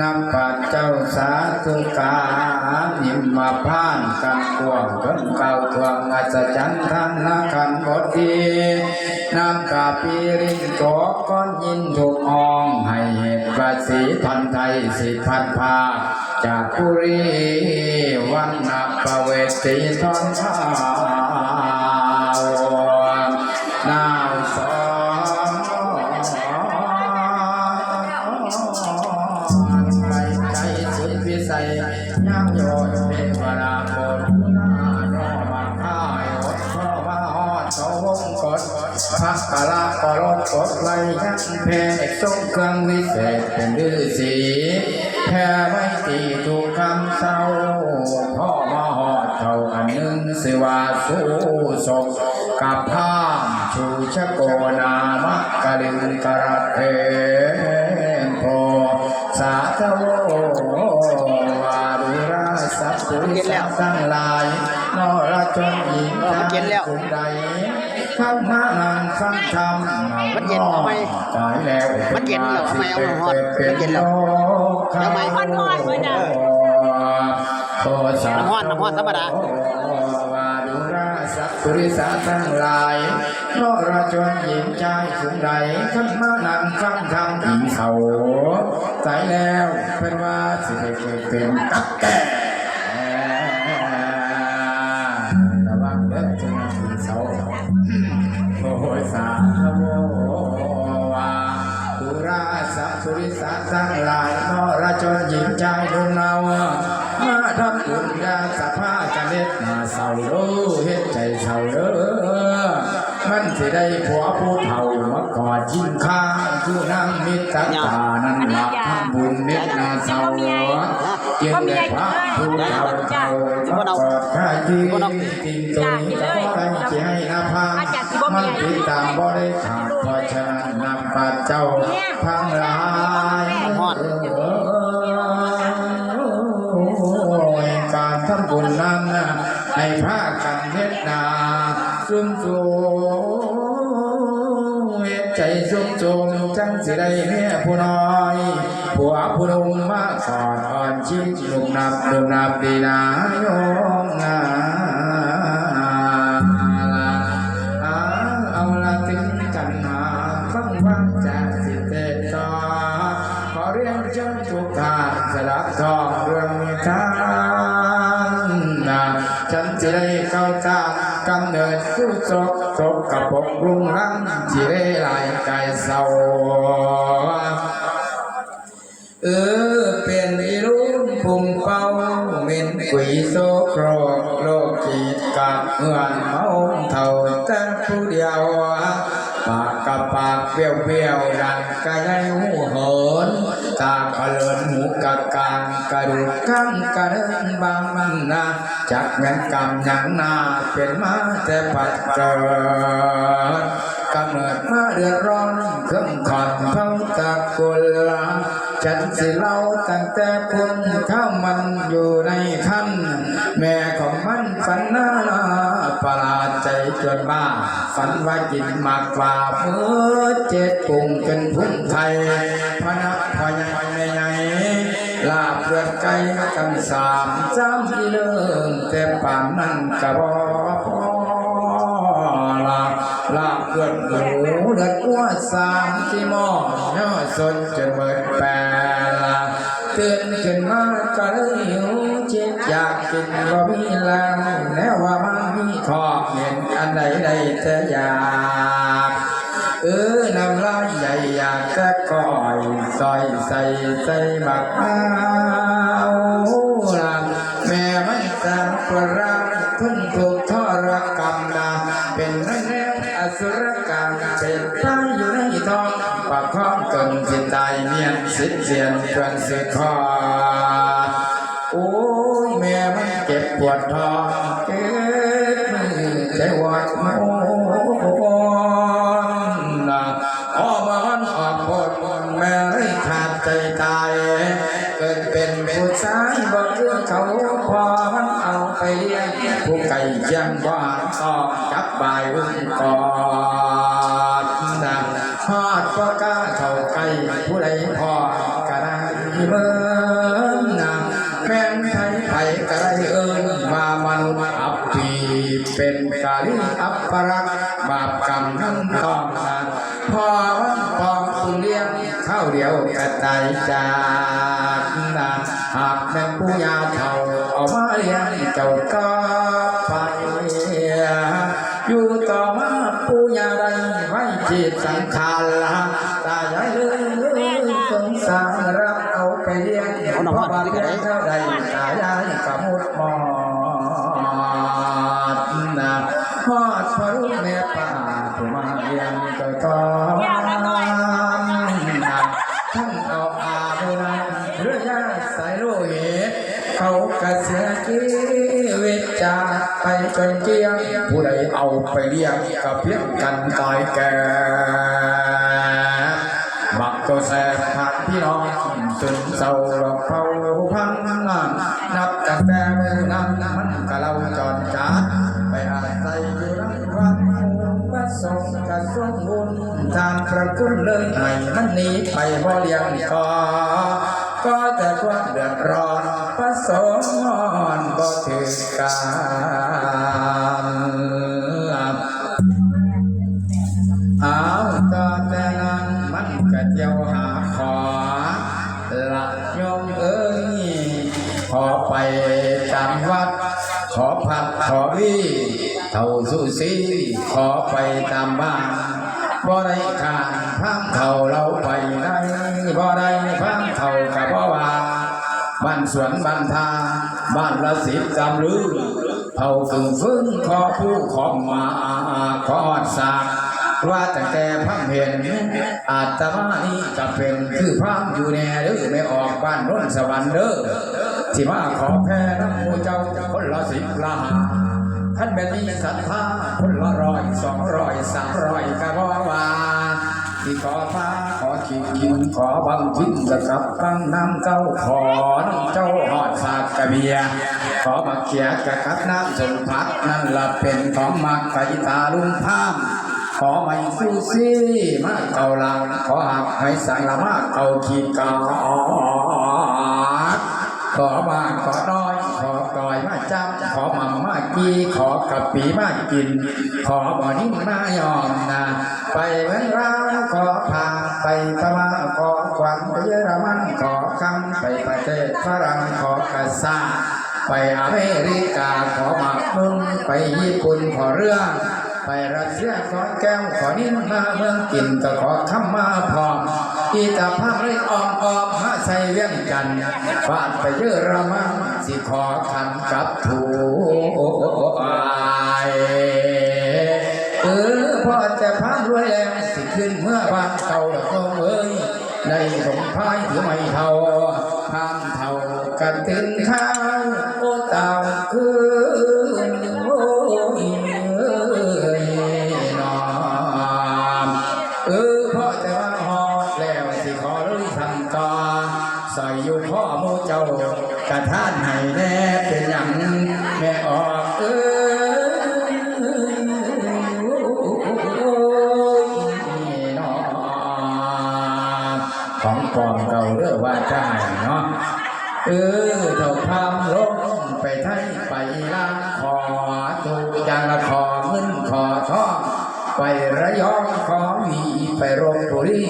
นับปัดเจ้าสาธุกานิมมาพานกันกวงกันเก่าทวงอัศจรรย์ท่านนาคันบดีน้ำกาปีริงโกก้อนยินถูกอองให้เหตุประสีพันไทยสิพันภาจากปุรีวันนับประเวสีทอนข้า พักกะลากรดกดไล่ยังเพกทรงเครื่องวิเศษเป็นฤาษีแพ้ไม่ตีถูกคำเศร้าพ่อมาฮอดเขาอันหนึ่งสิว่าสู้ศกกับผ้ามชูชะโกนามักกะลิงกระเพนโพสาธโววารุราสัพพุริสัทั้งหลายนรชนหญิงทั้งกลุ่มใด ข้างหน้านางฟังธรรมมันเย็นทำไมตายแล้วมันเย็นหรอไม่เอามาฮอดมันเย็นหรอทำไมฮอดฮอดเลยนะน้ำฮ้อนน้ำฮ้อนธรรมดาวาดุราสัพพุริสาทั้งหลายนอราชนหญิงชายสุใดขันมานังฟังธรรมอิงเขาตายแล้วเป็นว่าสิเกิดเป็นกับแก่ ชายดุนเอามาทำบุญญาสภาจะเล็ดมาเศร้าเด้อเฮ็ดใจเศร้าเด้อมันสิได้ผัวผู้เฒ่ามากอดยิ้มข้างคือนางมิตรตานั้นหลับทำบุญเม็ดนาเศร้าเย็นได้พระผู้เฒ่าเฒ่ามากอดข้ายืนติงตรงจะบ่ได้จะให้นาพามันติดตามบ่ได้ขาดเพราะฉะนั้นนำปัดเจ้าทั้งหลาย ซุ่มสูเฮ็ดใจซุ่มจมจังสิได้เมียผู้น้อยผัวผู้หนุ่มมาสอนอ่อนชิดลุกนับลุกนับดีนายมนาเอาละถึงกันนาฟังฟังจากสิเตต่อขอเรียนเชิญทุกท่านสลับทองเรื่องมีทางนะฉันจะได้เข้าทาง กำเนิดผู้ศกศกกับปกรุงรังที่ได้ลายกายเศร้าเออเป็นอีรุ่นปุ่มเป้าเม็นกุยโซโครกโลกขีดกับเงื่อนเมาเท่าแต่ผู้เดียวปากกับปากเปรี้ยวเปรี้ยวดันกะยัยหูเหินตาขะเลินหูกะกางกระดูกข้างกระเดินบางมันนา จากแม่นกำหยังนาเป็นมาแต่ปัดเกิดกำเนิดมาเดือดร้อนเครื่องขอนเท่าตะกุลาฉันสิเล่าตั้งแต่พุ่นข้ามันอยู่ในคันแม่ของมันฝันน่าประหลาดใจจนบ้าฝันว่ากินมากกว่าเมื่อเจ็ดปุ่งเป็นพุ่งไทยพนักพอใหญ่แม่ใหญ่ลาเลือดไก่กันสามจำที่เลิ่มแต่ ป่านนั้นกะบอพอลาลาเกิดหนูเดือดกัวสามที่ม้อย่อสนจนเบิดแปลาตื่นขึ้นมาก็เลยหิวจิตอยากกินก็มีแล้วแล้วว่ามันมีทอบเห็นอันใดใดแต่อยากเออน้ำลายใหญ่อยากจะก่อยซอยใส่ใส่บักอ้าวลา ขาดใจตายเกิดเป็นผู้ชายบอกเรื่องเขาพอมันเอาไปเลี้ยงผู้ไก่เชียงบ้านต้องจับใบายรุ่งก่อนนะฮอดก็กล้าเขาใกล้ผู้ใดพอกระได้เมืองนาแม่นไทยไทยกระไรเอิญมามนุษย์อับปีเป็นกาลิอัปปรักบาปกรรมนั้นต้อ ข้าวเดียวกระตายจากนาหากแม่ผู้ยาเท่าเอามาเลี้ยงเจ้าก็ไปอยู่ต่อมาปูยาใดไว้จิตสังขารละตายายเลยสงสารรับเอาไปเลี้ยงเพราะว่าเลี้ยเท่าใดตายายกมุดมอด เลี้ยงก็เพียงกันตายแก่บักก็แสบผักพี่น้องสึนเศร้าหลอกเผาพังนับตั้งแต่มือนั้นมันก็เราจอนจานไปอาศัยอยู่รังวันพระสงฆ์กระทรวงบุญทางพระคุณเลยให้มันหนีไปบ่เลี้ยงก่อก็แต่ความเดือดร้อนพระสงฆ์อ่อนบ่ถึงการ สีขอไปตามบ้านบ่ได้การพังเขาเราไปได้บ่ได้พังเขากับบ่อว่าบ้านสวนบ้านทาบ้านละสิบจำลือเท่าฝึ่งฟื้นขอผู้ของมาขอดสากว่าแต่แกพังเห็น อาตมานี่จะเป็นคือพังอยู่แน่หรือไม่ออกบ้านร้นสวรรค์เด้อที่มาขอแพ้น้ำมูเจ้าคนละสิบละหา ท่านแบบนี้ศรัทธาคนละร้อยสองร้อยสามร้อยก็บอว่าที่ขอฟ้าขอขีกินขอบังทินจะกลับฟังน้ำเจ้าขอน้ำเจ้าหอดสากกระเบีย ขอบักเขียกะกับน้ำสมพักนั่นละเป็นของมักไก่ตาลุงพามขอไม่ซูซี่มาเก่าลังขอหักให้สังละมาเก่าขีดกา ขอบานขอน้อย ขอกอยมาจำขอหม่ำมากีขอกะปีมากิน ขอบ่อนิ่มายอมนะไปเมืองราวขอพาไปพม่าขอควันไปเยอรมันขอคำไปประเทศฝรั่งขอกระซ่าไปอเมริกาขอหมักนุ่นไปญี่ปุ่นขอเรื่องไปรัสเซียขอแก้วขอนิ้นมาเมืองกินก็ขอคำมาพร้อม กีตาภาพเลยออมออมหาใส่เวียงกันฟาดไปเยอะระมังสิขอคันกับถูอายเออพอจะพามรวยแล้วสิขึ้นเมื่อบางเก่าก็งเอ้ยในสมพายถือไม่เท่าพามเท่ากันตื่นข้าว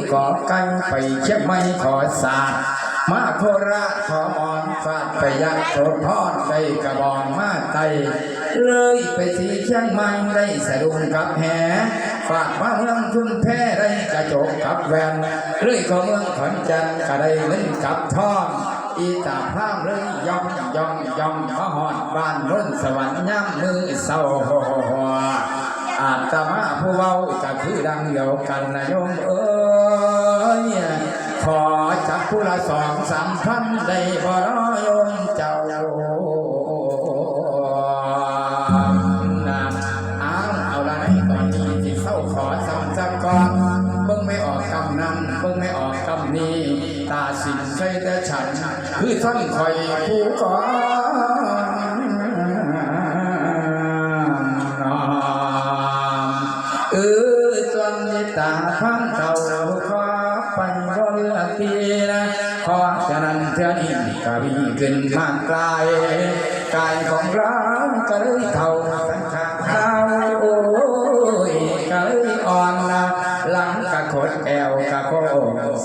บุรีขอไก่ไปเชียงใหม่ขอสาดมาโคราชขอมอนฟาดไปยักโสธรได้กระบองมาไตเลยไปที่เชียงใหม่ได้สะดุ้งกับแหฝากมาเมืองชุนแพ้ได้กระจกกับแวนเลยก็เมืองขอนแก่นก็ได้เงินกับทองอีตาพามเลยย่องย่องย่องมาหอดบ้านร้นสวรรค์ย่ำมือเศร้าอาตมาผู้เว้าก็คือดังเดียวกันนะโยมเอ้ ยขอจับผู้ละสองสามพันได้บ่รอโยมเจ้านะเอาเอาละในตอนนี้ที่เศร้าขอสองจำก่อนเบิ่งไม่ออกกำนั้นเบิ่งไม่ออกกำนี้ ตาสินใส่แต่ฉัน คือท่านคอยผู้ก่อน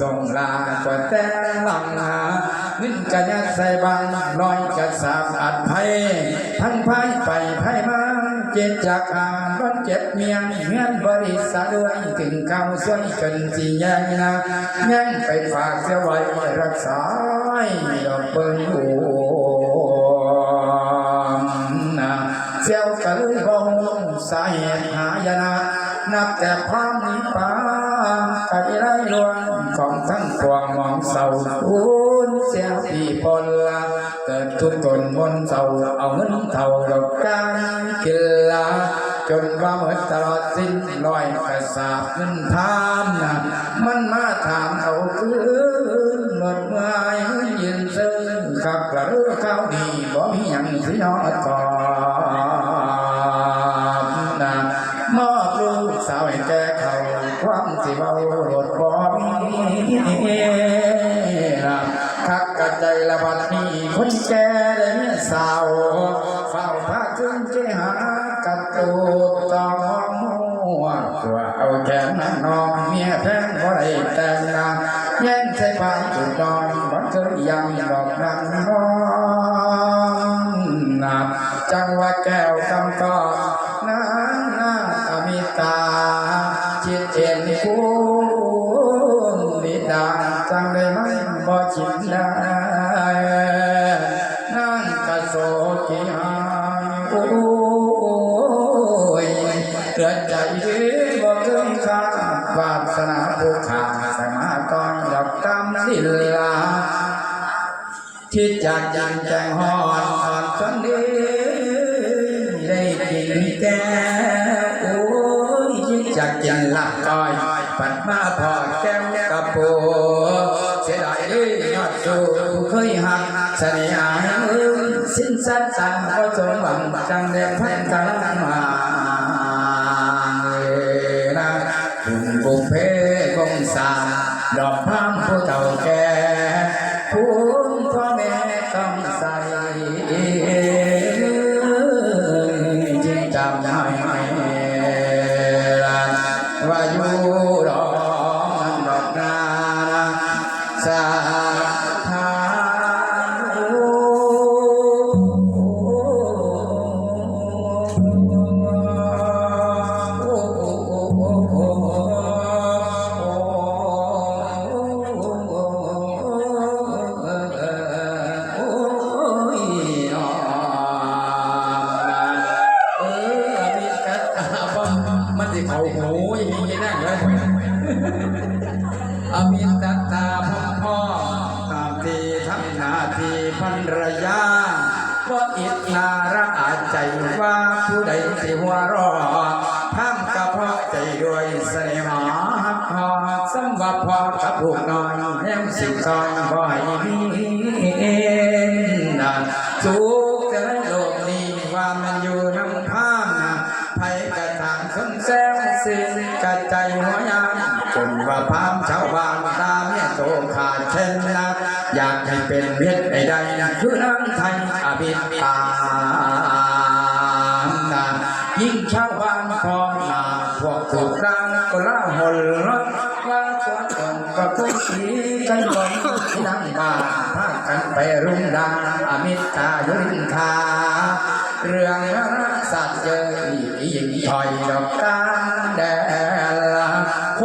ทรงลาก็แต่ลังหาเงินกะยัดใส่บังลอยกะสาบอัดไผ่พันไผ่ไปไผ่มาเจ็ดจากอ่านร้อนเจ็บเมียงเงินบริษัทด้วยถึงคำสวยจนสิยังนะยังไปฝากเสียไว้รักษาดอกเปิ้ลหัวนะเสียวกะเลยบองสาเหตุหายนะนับแต่ความมีปากะไรล ทั้งปวงมองเศร้าทุนเสียพี่พลละเกิดทุกข์ตนมนเศร้าเอาเงินเท่าดอกการกินลาจนว่าหมดตลอดสิ้นลอยกระสาบเงินทามนะมันมาถามเอาคืนหมดเมื่อยยืนซึ้งขับกระเรือเข้าดีบ่มีหยังสินอตอบ บัดนี้คนแก่ได้เมียสาวเฝ้าพาขึ้นเจหากับตูตองหัวตัวเอาแขนนั่งนอนเมียแพงบ่ได้แต่งงานแย่งใส่ผ้าจุดนอนบัดเคยยังดอกนางนอนนับจังว่าแก้วคำตอากยันแจงหอนอ่อนคนนี้ได้กินแก้วโอ้ยที่จากยันหลับก้อยปัดมาพอแก้วกับปูเสียดายเอ้ยยอดสูเคยหักเสน่หาสิ้นสัตว์สังก็สมหวังจังได้พันกันมาบุญบุพเพคงสามดอกพามผู้เฒ่าแก่ สุขจะได้โลกนี้ความมันอยู่น้ำพามนะไผกระทางคนแซวสิ่งกระใจหัวยานจนว่าพามชาวบ้านตาเนี่ยโตขาดเช่นนะอยากให้เป็นเมียใดๆคือน้ำไทยอภิตามนะยิ่งชาวบ้านพร้อมหนาพวกถูกรังก็ล่าหนรักว่าตัวตนก็คุยสีกันบนที่นั่งบ้านพากัน ไปรุ่งดังอมิตายุรินทาเรื่องรักสัตว์เจอยิ่งถอยดอกกาแดลโค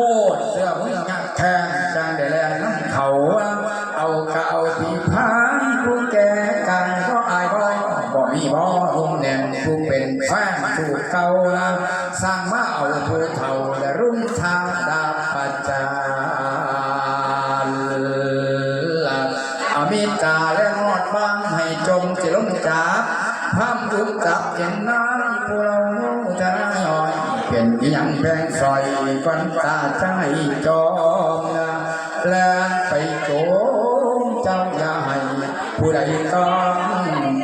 ใจจอมนะแลนไปโจมเจ้าอย่ให้ผู้ใดต้อง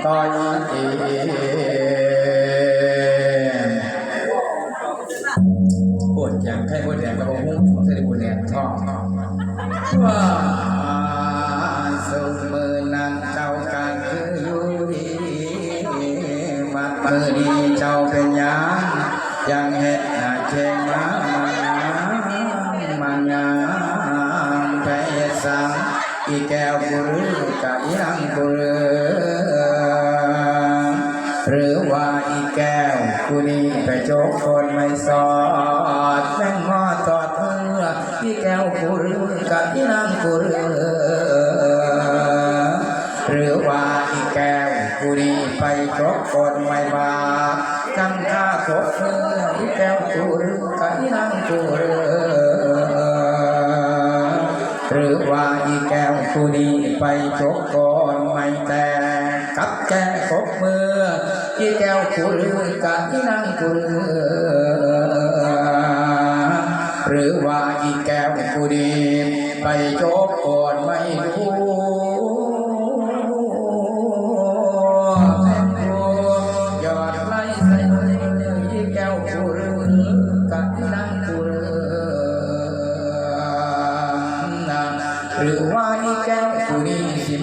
ต่อยเองปวดย่งไข้ดแดงกระงเสด็จปวดด้ว่าสมือนั้นเจ้าการคืออยู่ดีวัดมือดีเจ้าเป็นยายังเห็ดหน้าเชง กูหรือหรือว่าอีแก้วกูนี่ไปโจกคนไม่สอดแม่งมอตอดเมื่ออีแก้วกูรือกะอีนางกูรือหรือว่าอีแก้วกูนี่ไปโจบคนไม่มาจังท่าคบเมื่ออีแก้วกูรือกับอีนางกูรือ ผู้นี้ไปจบก่อนไม่แต่กับแก่คบเมื่ออีแก้วกูหรือกับอีนางกูหรือหรือว่าอีแก้วผู้ดีไปจบก่อน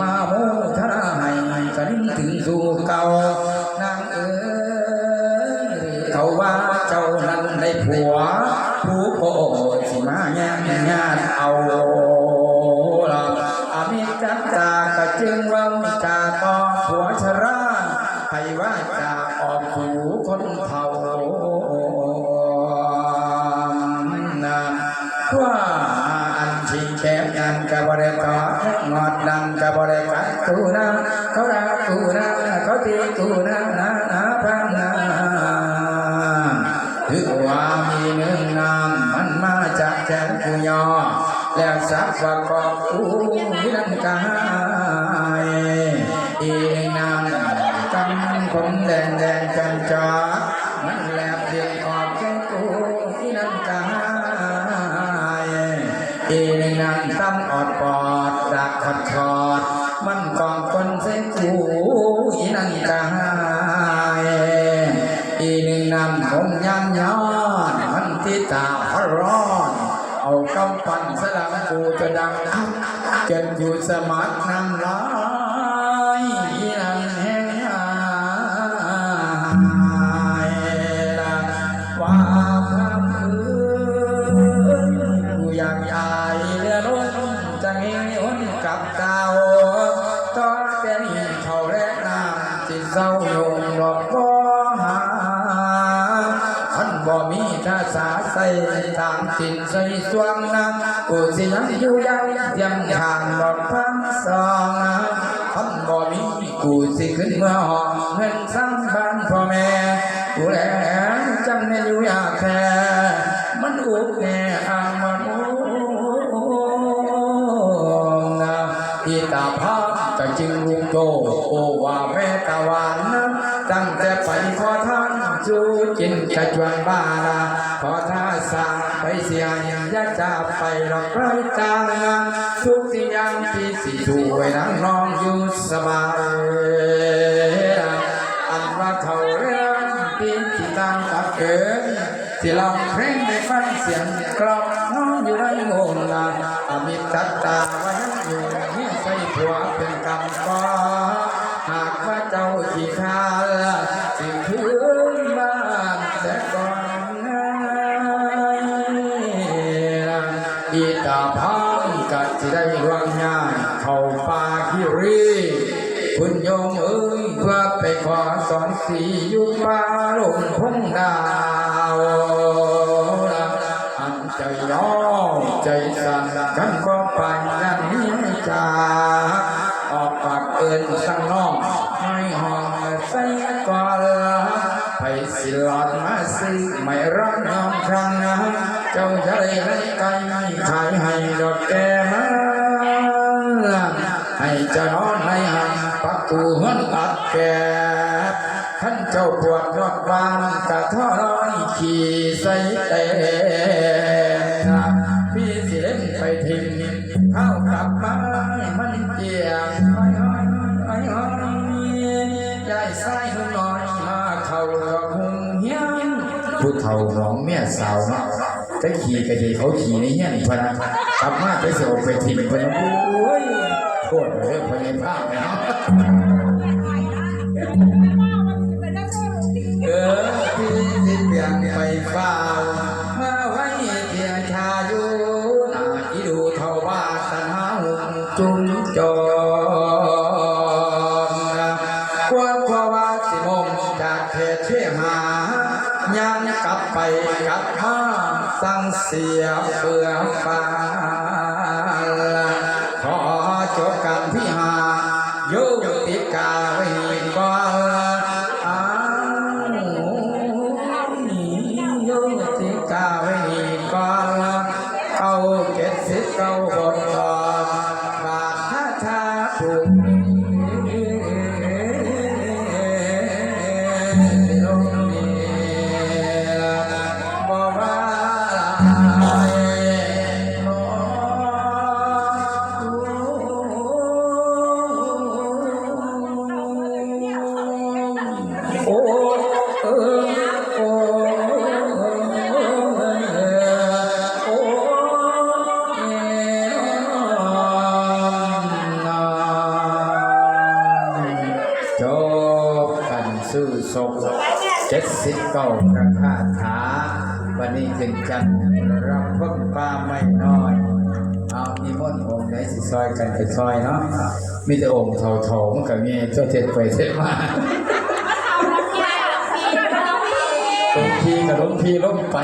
มาโมทนาให้กันถึงสู่เก่า นะเขาตีตูนานานะพังนาถือว่ามีเนื้อนามมันมาจากแจนกูยอ แล้วสักประกอบกูนังกายอีนางกำผมแดงแดงกันจอมัน กูจะดังอักจนอยู่สมัครน้ำลายอีนั่นแห้งหายละว่าพระพื้นกูอยากยายเรือรถจะเห็นกับเก่าต่อแต่นี้เขาแรกน้ำที่เศร้าโยงดอกบ่หาขันบ่มีท่าสาใส่ทางตินใส่สวงน้ำกูสิยังอยู่ยังเตรียมทางดอกพังสองขันบ่มีกูสิขึ้นเมื่อห้องเงินสร้างบ้านพ่อแม่กูแลจำแน่อยู่อยากแค่มันอุกแน่อางมันอ้นะอีตาพาก็จึงลุงโตโอว่าแม่ตะวันนะตั้งแต่ไปขอทานจูจินกระจวนบ้าละขอท่าสาไปเสียยา จะไปรอกไรจางงานทุกสิ่ย่างที่สิช่วยนังน้องอยู่สบายอันว่าเขาเรื่องปีนที่ตามกับเกินที่เราเพลงในฟังเสียงกรอบน้องอยู่ในโงนลาอามิตตตาว่ายังอยู่นี่ใส่ผัวเป็นกรรม ก็จะได้วางงานเข้าป่าคิรีคุณโยมเอ้ยเพื่อไปขอสอนสีอยู่ป่าลงพงดาวอันใจย่อใจสั่นกันก็ไปนั่นนี้จาออกปากเอินสั่งน้องไม่ห้องใส่ก่อนไปสิหลอดมาซื้อไม่รักยอมครั้งนะเจ้าใจะได้ให้ไก่ขายให้ดอกแก้ จะนอนในหันปักกูหันตัดแก่ท่านเจ้าปวดรอดบานกะท่อน้อยขี่ใส่เตะพี่สิเล่นไปทิ้งเข้ากลับมามันเจียงไอ้ห้อยไอ้ห้อยยายใส่หุ่นน้อยมาเข้าดอกหุ่นเฮียนผู้เฒ่าน้องเมียสาวเนาะจะขี่กะดีเขาขี่ในเฮียนพะนะกลับมาไปเสียวไปทิ้งพะนะโอ้ย โคตรเรื่องพยาภาพนะเออพี่สิเปลี่ยนไปเฝ้ามาไว้เพียงชาอยู่นาอีดูเท่าว่าตันหาหุ่นจุมจอมกวนกว่าว่าสิมมจากเทศเชหายังกลับไปกับมาสั่งเสียเปลือฟ้า สิบเก้าพระคาถาวันนี้เป็นจันทร์รับเพิ่งป้าไม่น้อย เอามีมนต์องค์ไหนสิซอยกันไปซอยเนาะมีแต่องค์เถาๆมันก็มีเจ้าเทศไปเทศมาหลวงพี่กับหลวงพี่ล้มไป